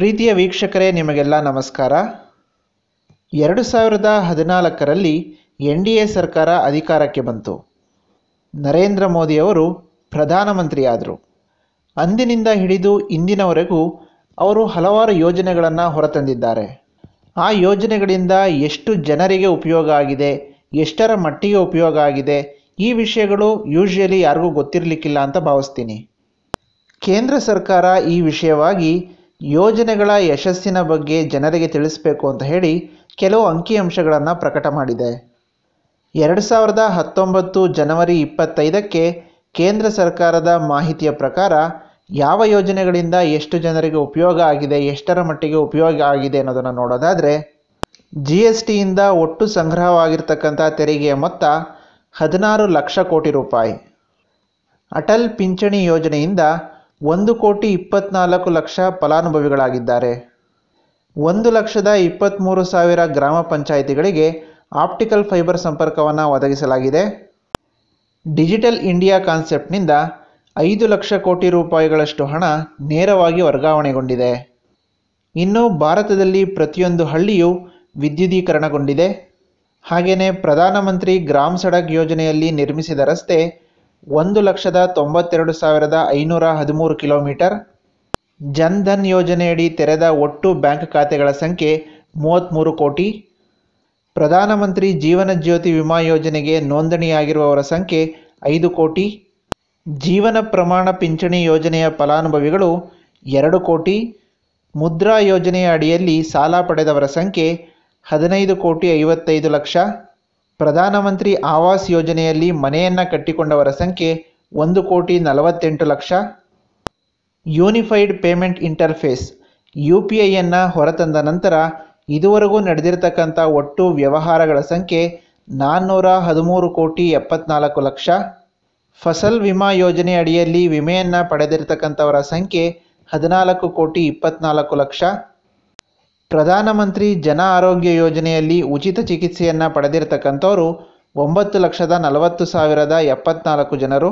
ಪ್ರೀತಿಯ ವೀಕ್ಷಕರೇ, ನಿಮಗೆಲ್ಲ ನಮಸ್ಕಾರ. ಎರಡು ಸಾವಿರದ ಹದಿನಾಲ್ಕರಲ್ಲಿ ಎನ್ ಡಿ ಎ ಸರ್ಕಾರ ಅಧಿಕಾರಕ್ಕೆ ಬಂತು. ನರೇಂದ್ರ ಮೋದಿಯವರು ಪ್ರಧಾನಮಂತ್ರಿಯಾದರು. ಅಂದಿನಿಂದ ಹಿಡಿದು ಇಂದಿನವರೆಗೂ ಅವರು ಹಲವಾರು ಯೋಜನೆಗಳನ್ನು ಹೊರತಂದಿದ್ದಾರೆ. ಆ ಯೋಜನೆಗಳಿಂದ ಎಷ್ಟು ಜನರಿಗೆ ಉಪಯೋಗ ಆಗಿದೆ, ಎಷ್ಟರ ಮಟ್ಟಿಗೆ ಉಪಯೋಗ ಆಗಿದೆ, ಈ ವಿಷಯಗಳು ಯೂಶ್ವಲಿ ಯಾರಿಗೂ ಗೊತ್ತಿರಲಿಕ್ಕಿಲ್ಲ ಅಂತ ಭಾವಿಸ್ತೀನಿ. ಕೇಂದ್ರ ಸರ್ಕಾರ ಈ ವಿಷಯವಾಗಿ ಯೋಜನೆಗಳ ಯಶಸ್ಸಿನ ಬಗ್ಗೆ ಜನರಿಗೆ ತಿಳಿಸಬೇಕು ಅಂತ ಹೇಳಿ ಕೆಲವು ಅಂಕಿಅಂಶಗಳನ್ನು ಪ್ರಕಟ ಮಾಡಿದೆ. ಎರಡು ಸಾವಿರದ ಹತ್ತೊಂಬತ್ತು ಜನವರಿ ಇಪ್ಪತ್ತೈದಕ್ಕೆ ಕೇಂದ್ರ ಸರ್ಕಾರದ ಮಾಹಿತಿಯ ಪ್ರಕಾರ ಯಾವ ಯೋಜನೆಗಳಿಂದ ಎಷ್ಟು ಜನರಿಗೆ ಉಪಯೋಗ ಆಗಿದೆ, ಎಷ್ಟರ ಮಟ್ಟಿಗೆ ಉಪಯೋಗ ಆಗಿದೆ ಅನ್ನೋದನ್ನು ನೋಡೋದಾದರೆ ಜಿ ಎಸ್ ಟಿಯಿಂದ ಒಟ್ಟು ಸಂಗ್ರಹವಾಗಿರ್ತಕ್ಕಂಥ ತೆರಿಗೆಯ ಮೊತ್ತ ಹದಿನಾರು ಲಕ್ಷ ಕೋಟಿ ರೂಪಾಯಿ. ಅಟಲ್ ಪಿಂಚಣಿ ಯೋಜನೆಯಿಂದ ಒಂದು ಕೋಟಿ ಇಪ್ಪತ್ನಾಲ್ಕು ಲಕ್ಷ ಫಲಾನುಭವಿಗಳಾಗಿದ್ದಾರೆ. ಒಂದು ಲಕ್ಷದ ಇಪ್ಪತ್ತ್ಮೂರು ಸಾವಿರ ಗ್ರಾಮ ಪಂಚಾಯಿತಿಗಳಿಗೆ ಆಪ್ಟಿಕಲ್ ಫೈಬರ್ ಸಂಪರ್ಕವನ್ನು ಒದಗಿಸಲಾಗಿದೆ. ಡಿಜಿಟಲ್ ಇಂಡಿಯಾ ಕಾನ್ಸೆಪ್ಟ್ನಿಂದ ಐದು ಲಕ್ಷ ಕೋಟಿ ರೂಪಾಯಿಗಳಷ್ಟು ಹಣ ನೇರವಾಗಿ ವರ್ಗಾವಣೆಗೊಂಡಿದೆ. ಇನ್ನು ಭಾರತದಲ್ಲಿ ಪ್ರತಿಯೊಂದು ಹಳ್ಳಿಯು ವಿದ್ಯುದೀಕರಣಗೊಂಡಿದೆ. ಹಾಗೆಯೇ ಪ್ರಧಾನಮಂತ್ರಿ ಗ್ರಾಮ್ ಸಡಕ್ ಯೋಜನೆಯಲ್ಲಿ ನಿರ್ಮಿಸಿದ ರಸ್ತೆ ಒಂದು ಲಕ್ಷದ ತೊಂಬತ್ತೆರಡು ಸಾವಿರದ ಐನೂರ ಹದಿಮೂರು ಕಿಲೋಮೀಟರ್. ಜನ್ ಧನ್ ಯೋಜನೆಯಡಿ ತೆರೆದ ಒಟ್ಟು ಬ್ಯಾಂಕ್ ಖಾತೆಗಳ ಸಂಖ್ಯೆ ಮೂವತ್ತ್ಮೂರು ಕೋಟಿ. ಪ್ರಧಾನಮಂತ್ರಿ ಜೀವನ ಜ್ಯೋತಿ ವಿಮಾ ಯೋಜನೆಗೆ ನೋಂದಣಿಯಾಗಿರುವವರ ಸಂಖ್ಯೆ ಐದು ಕೋಟಿ. ಜೀವನ ಪ್ರಮಾಣ ಪಿಂಚಣಿ ಯೋಜನೆಯ ಫಲಾನುಭವಿಗಳು ಎರಡು ಕೋಟಿ. ಮುದ್ರಾ ಯೋಜನೆಯ ಅಡಿಯಲ್ಲಿ ಸಾಲ ಪಡೆದವರ ಸಂಖ್ಯೆ ಹದಿನೈದು ಕೋಟಿ ಐವತ್ತೈದು ಲಕ್ಷ. ಪ್ರಧಾನಮಂತ್ರಿ ಆವಾಸ್ ಯೋಜನೆಯಲ್ಲಿ ಮನೆಯನ್ನು ಕಟ್ಟಿಕೊಂಡವರ ಸಂಖ್ಯೆ ಒಂದು ಕೋಟಿ ನಲವತ್ತೆಂಟು lakh. Unified payment interface. U P ಐಯನ್ನು ಹೊರತಂದ ನಂತರ ಇದುವರೆಗೂ ನಡೆದಿರತಕ್ಕಂಥ ಒಟ್ಟು ವ್ಯವಹಾರಗಳ ಸಂಖ್ಯೆ ನಾನ್ನೂರ ಹದಿಮೂರು ಕೋಟಿ ಎಪ್ಪತ್ನಾಲ್ಕು ಲಕ್ಷ. ಫಸಲ್ ವಿಮಾ ಯೋಜನೆ ಅಡಿಯಲ್ಲಿ ವಿಮೆಯನ್ನು ಪಡೆದಿರತಕ್ಕಂಥವರ ಸಂಖ್ಯೆ ಹದಿನಾಲ್ಕು ಕೋಟಿ ಇಪ್ಪತ್ನಾಲ್ಕು ಲಕ್ಷ. ಪ್ರಧಾನಮಂತ್ರಿ ಜನ ಆರೋಗ್ಯ ಯೋಜನೆಯಲ್ಲಿ ಉಚಿತ ಚಿಕಿತ್ಸೆಯನ್ನು ಪಡೆದಿರತಕ್ಕಂಥವರು ಒಂಬತ್ತು ಲಕ್ಷದ ನಲವತ್ತು ಸಾವಿರದ ಎಪ್ಪತ್ನಾಲ್ಕು ಜನರು.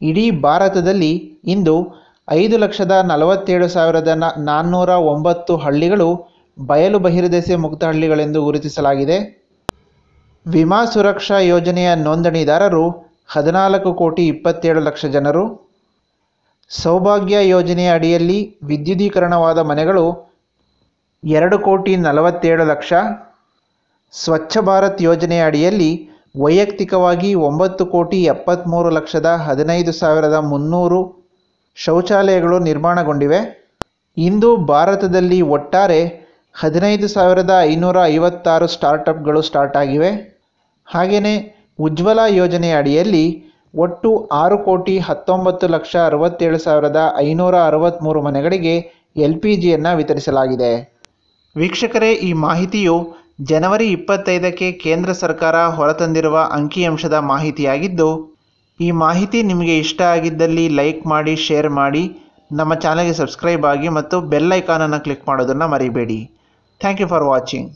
ಇಡೀ ಭಾರತದಲ್ಲಿ ಇಂದು ಐದು ಲಕ್ಷದ ನಲವತ್ತೇಳು ಸಾವಿರದ ನಾನ್ನೂರ ಒಂಬತ್ತು ಹಳ್ಳಿಗಳು ಬಯಲು ಬಹಿರ್ದೆಸೆ ಮುಕ್ತ ಹಳ್ಳಿಗಳೆಂದು ಗುರುತಿಸಲಾಗಿದೆ. ವಿಮಾ ಸುರಕ್ಷಾ ಯೋಜನೆಯ ನೋಂದಣಿದಾರರು ಹದಿನಾಲ್ಕು ಕೋಟಿ ಇಪ್ಪತ್ತೇಳು ಲಕ್ಷ ಜನರು. ಸೌಭಾಗ್ಯ ಯೋಜನೆಯ ಅಡಿಯಲ್ಲಿ ವಿದ್ಯುದೀಕರಣವಾದ ಮನೆಗಳು ಎರಡು ಕೋಟಿ ನಲವತ್ತೇಳು ಲಕ್ಷ ಸ್ವಚ್ಛ ಭಾರತ್ ಯೋಜನೆಯ ಅಡಿಯಲ್ಲಿ ವೈಯಕ್ತಿಕವಾಗಿ ಒಂಬತ್ತು ಕೋಟಿ ಎಪ್ಪತ್ತ್ಮೂರು ಲಕ್ಷದ ಹದಿನೈದು ಸಾವಿರದ ಮುನ್ನೂರು ಶೌಚಾಲಯಗಳು ನಿರ್ಮಾಣಗೊಂಡಿವೆ. ಇಂದು ಭಾರತದಲ್ಲಿ ಒಟ್ಟಾರೆ ಹದಿನೈದು ಸಾವಿರದ ಐನೂರ ಐವತ್ತಾರು ಸ್ಟಾರ್ಟಪ್ಗಳು ಸ್ಟಾರ್ಟ್ ಆಗಿವೆ. ಹಾಗೆಯೇ ಉಜ್ವಲ ಯೋಜನೆ ಅಡಿಯಲ್ಲಿ ಒಟ್ಟು ಆರು ಕೋಟಿ ಹತ್ತೊಂಬತ್ತು ಲಕ್ಷ ಅರವತ್ತೇಳು ಸಾವಿರದ ಐನೂರ ಅರವತ್ತ್ಮೂರು ಮನೆಗಳಿಗೆ ಎಲ್ ಪಿ ಜಿಯನ್ನು ವಿತರಿಸಲಾಗಿದೆ. ವೀಕ್ಷಕರೇ, ಈ ಮಾಹಿತಿಯು ಜನವರಿ ಇಪ್ಪತ್ತೈದಕ್ಕೆ ಕೇಂದ್ರ ಸರ್ಕಾರ ಹೊರತಂದಿರುವ ಅಂಕಿಅಂಶದ ಮಾಹಿತಿಯಾಗಿದ್ದು, ಈ ಮಾಹಿತಿ ನಿಮಗೆ ಇಷ್ಟ ಆಗಿದ್ದಲ್ಲಿ ಲೈಕ್ ಮಾಡಿ, ಶೇರ್ ಮಾಡಿ, ನಮ್ಮ ಚಾನಲ್ಗೆ ಸಬ್ಸ್ಕ್ರೈಬ್ ಆಗಿ ಮತ್ತು ಬೆಲ್ ಐಕಾನನ್ನು ಕ್ಲಿಕ್ ಮಾಡೋದನ್ನು ಮರಿಬೇಡಿ. Thank you for watching.